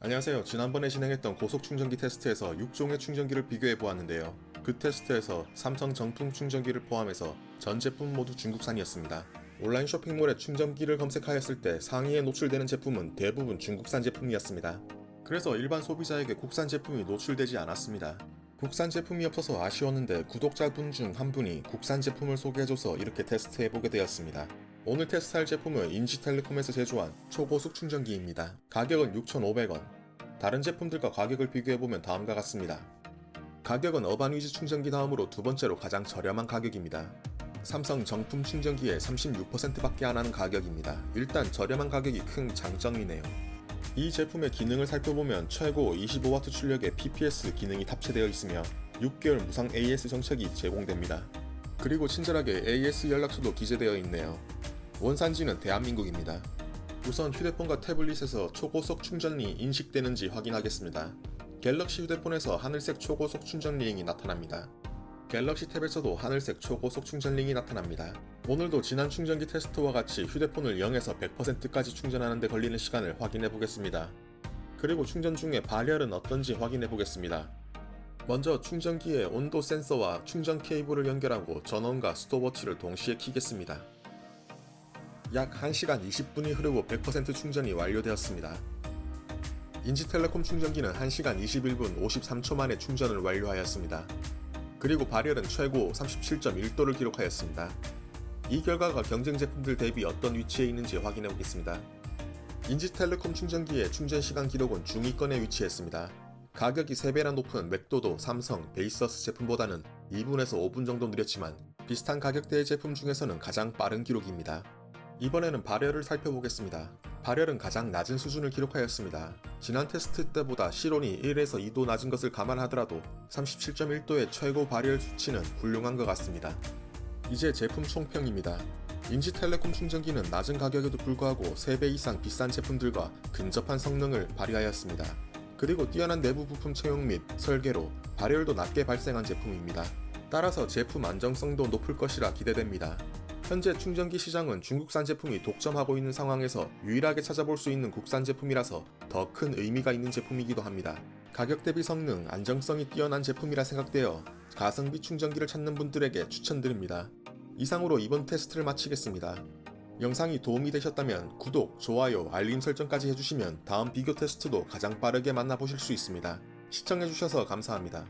안녕하세요. 지난번에 진행했던 고속 충전기 테스트에서 6종의 충전기를 비교해 보았는데요. 그 테스트에서 삼성 정품 충전기를 포함해서 전 제품 모두 중국산이었습니다. 온라인 쇼핑몰에 충전기를 검색하였을 때 상위에 노출되는 제품은 대부분 중국산 제품이었습니다. 그래서 일반 소비자에게 국산 제품이 노출되지 않았습니다. 국산 제품이 없어서 아쉬웠는데 구독자분 중 한 분이 국산 제품을 소개해줘서 이렇게 테스트해보게 되었습니다. 오늘 테스트할 제품은 인지텔레콤에서 제조한 초고속 충전기입니다. 가격은 6,500원. 다른 제품들과 가격을 비교해보면 다음과 같습니다. 가격은 어바니즈 충전기 다음으로 두 번째로 가장 저렴한 가격입니다. 삼성 정품 충전기의 36%밖에 안 하는 가격입니다. 일단 저렴한 가격이 큰 장점이네요. 이 제품의 기능을 살펴보면 최고 25W 출력의 PPS 기능이 탑재되어 있으며 6개월 무상 AS 정책이 제공됩니다. 그리고 친절하게 AS 연락처도 기재되어 있네요. 원산지는 대한민국입니다. 우선 휴대폰과 태블릿에서 초고속 충전이 인식되는지 확인하겠습니다. 갤럭시 휴대폰에서 하늘색 초고속 충전 링이 나타납니다. 갤럭시 탭에서도 하늘색 초고속 충전 링이 나타납니다. 오늘도 지난 충전기 테스트와 같이 휴대폰을 0에서 100%까지 충전하는 데 걸리는 시간을 확인해 보겠습니다. 그리고 충전 중에 발열은 어떤지 확인해 보겠습니다. 먼저 충전기에 온도 센서와 충전 케이블을 연결하고 전원과 스톱워치를 동시에 켜겠습니다. 약 1시간 20분이 흐르고 100% 충전이 완료되었습니다. 인지텔레콤 충전기는 1시간 21분 53초 만에 충전을 완료하였습니다. 그리고 발열은 최고 37.1도를 기록하였습니다. 이 결과가 경쟁 제품들 대비 어떤 위치에 있는지 확인해 보겠습니다. 인지텔레콤 충전기의 충전 시간 기록은 중위권에 위치했습니다. 가격이 3배나 높은 맥도도 삼성, 베이서스 제품보다는 2분에서 5분 정도 느렸지만 비슷한 가격대의 제품 중에서는 가장 빠른 기록입니다. 이번에는 발열을 살펴보겠습니다. 발열은 가장 낮은 수준을 기록하였습니다. 지난 테스트 때보다 실온이 1에서 2도 낮은 것을 감안하더라도 37.1도의 최고 발열 수치는 훌륭한 것 같습니다. 이제 제품 총평입니다. 인지텔레콤 충전기는 낮은 가격에도 불구하고 3배 이상 비싼 제품들과 근접한 성능을 발휘하였습니다. 그리고 뛰어난 내부 부품 채용 및 설계로 발열도 낮게 발생한 제품입니다. 따라서 제품 안정성도 높을 것이라 기대됩니다. 현재 충전기 시장은 중국산 제품이 독점하고 있는 상황에서 유일하게 찾아볼 수 있는 국산 제품이라서 더 큰 의미가 있는 제품이기도 합니다. 가격 대비 성능, 안정성이 뛰어난 제품이라 생각되어 가성비 충전기를 찾는 분들에게 추천드립니다. 이상으로 이번 테스트를 마치겠습니다. 영상이 도움이 되셨다면 구독, 좋아요, 알림 설정까지 해주시면 다음 비교 테스트도 가장 빠르게 만나보실 수 있습니다. 시청해주셔서 감사합니다.